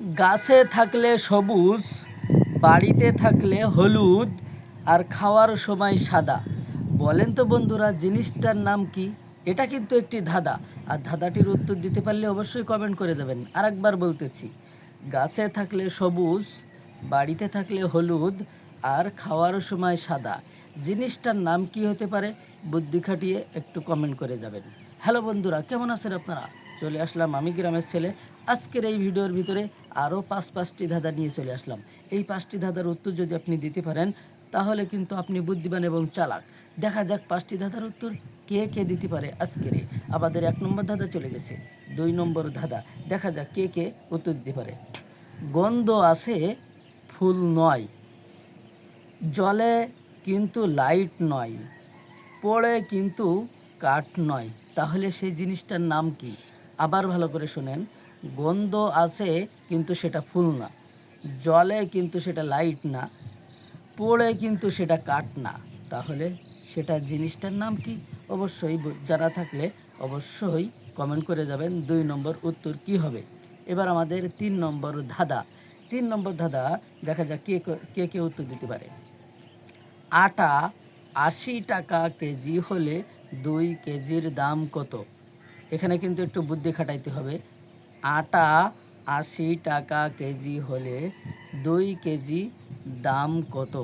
গাছে থাকলে সবুজ, বাড়িতে থাকলে হলুদ আর খাওয়ার সময় সাদা। বলেন তো বন্ধুরা, জিনিসটার নাম কি? এটা কিন্তু একটি ধাঁধা। আর ধাঁধাটির উত্তর দিতে পারলে অবশ্যই কমেন্ট করে যাবেন আরেকবার বলতেছি, গাছে থাকলে সবুজ, বাড়িতে থাকলে হলুদ আর খাওয়ার সময় সাদা। জিনিসটার নাম কি হতে পারে? বুদ্ধি খাটিয়ে একটু কমেন্ট করে যাবেন। হ্যালো বন্ধুরা, কেমন আছেন আপনারা? চলে আসলাম আমি গ্রামের ছেলে। আজকের এই ভিডিওর ভিতরে আরও পাঁচ পাঁচটি ধাঁধা নিয়ে চলে আসলাম। এই পাঁচটি ধাঁধার উত্তর যদি আপনি দিতে পারেন, তাহলে কিন্তু আপনি বুদ্ধিমান এবং চালাক। দেখা যাক পাঁচটি ধাঁধার উত্তর কে কে দিতে পারে আজকের আমাদের এক নম্বর ধাঁধা চলে গেছে। দুই নম্বর ধাঁধা। দেখা যাক কে কে উত্তর দিতে পারে। গন্ধ আছে, ফুল নয়। জলে কিন্তু লাইট নয়। পড়ে কিন্তু কাঠ নয়। তাহলে সেই জিনিসটার নাম কি? আবার ভালো করে শোনেন। গন্ধ আছে কিন্তু সেটা ফুল না। জলে কিন্তু সেটা লাইট না। পড়ে কিন্তু সেটা কাঠ না। তাহলে সেটা জিনিসটার নাম কি? অবশ্যই জানা থাকলে অবশ্যই কমেন্ট করে যাবেন। দুই নম্বর উত্তর কি হবে? এবার আমাদের তিন নম্বর ধাঁধা। তিন নম্বর ধাঁধা, দেখা যাক কে কে কে উত্তর দিতে পারে। আটা আশি টাকা কেজি হলে দুই কেজির দাম কত? এখানে কিন্তু একটু বুদ্ধি খাটাইতে হবে। আটা আশি টাকা কেজি হলে দুই কেজি দাম কত?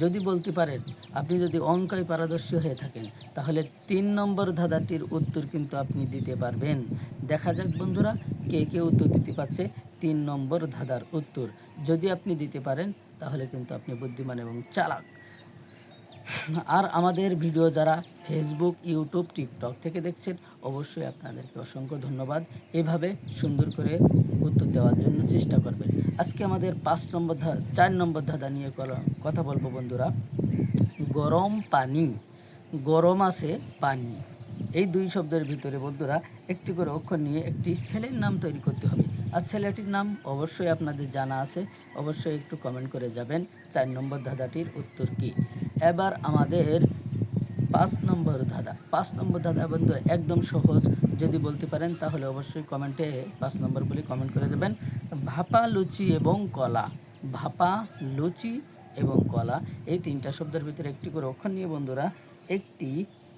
যদি বলতে পারেন, আপনি যদি অঙ্কায় পারদর্শী হয়ে থাকেন, তাহলে তিন নম্বর ধাঁধাটির উত্তর কিন্তু আপনি দিতে পারবেন। দেখা যাক বন্ধুরা, কে কে উত্তর দিতে পারছে তিন নম্বর ধাঁধার উত্তর। যদি আপনি দিতে পারেন, তাহলে কিন্তু আপনি বুদ্ধিমান এবং চালাক। আর আমাদের ভিডিও যারা ফেসবুক ইউটিউব টিকটক থেকে দেখছেন, অবশ্যই আপনাদেরকে অসংখ্য ধন্যবাদ। এভাবে সুন্দর করে উত্তর দেওয়ার জন্য চেষ্টা করবেন। আজকে আমাদের পাঁচ নম্বর ধা, চার নম্বর ধাঁধা নিয়ে কথা বলব বন্ধুরা। গরম পানি, গরম আছে পানি। এই দুই শব্দের ভিতরে বন্ধুরা, একটি করে অক্ষর নিয়ে একটি ছেলের নাম তৈরি করতে হবে। আর ছেলেটির নাম অবশ্যই আপনাদের জানা আছে। অবশ্যই একটু কমেন্ট করে যাবেন, চার নম্বর ধাঁধাটির উত্তর কি? এবার আমাদের পাঁচ নম্বর ধাঁধা। পাঁচ নম্বর ধাঁধা বন্ধুরা, একদম সহজ। যদি বলতে পারেন, তাহলে অবশ্যই কমেন্টে পাঁচ নম্বর বলে কমেন্ট করে দেবেন। ভাপা, লুচি এবং কলা। ভাপা, লুচি এবং কলা, এই তিনটা শব্দের ভিতরে একটি করে অক্ষর নিয়ে বন্ধুরা, একটি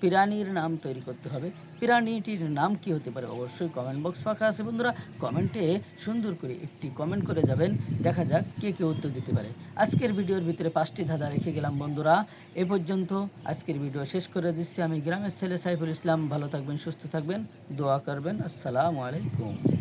প্রাণীর নাম তৈরি করতে হবে। প্রাণীটির নাম কি হতে পারে অবশ্যই কমেন্ট বক্স ফাঁকা আছে বন্ধুরা। কমেন্টে সুন্দর করে একটি কমেন্ট করে যাবেন। দেখা যাক কে কে উত্তর দিতে পারে। আজকের ভিডিওর ভিতরে পাঁচটি ধাঁধা রেখে গেলাম বন্ধুরা। এ পর্যন্ত আজকের ভিডিও শেষ করে দিচ্ছি। আমি গ্রামের ছেলে সাইফুল ইসলাম। ভালো থাকবেন, সুস্থ থাকবেন, দোয়া করবেন। আসসালামু আলাইকুম।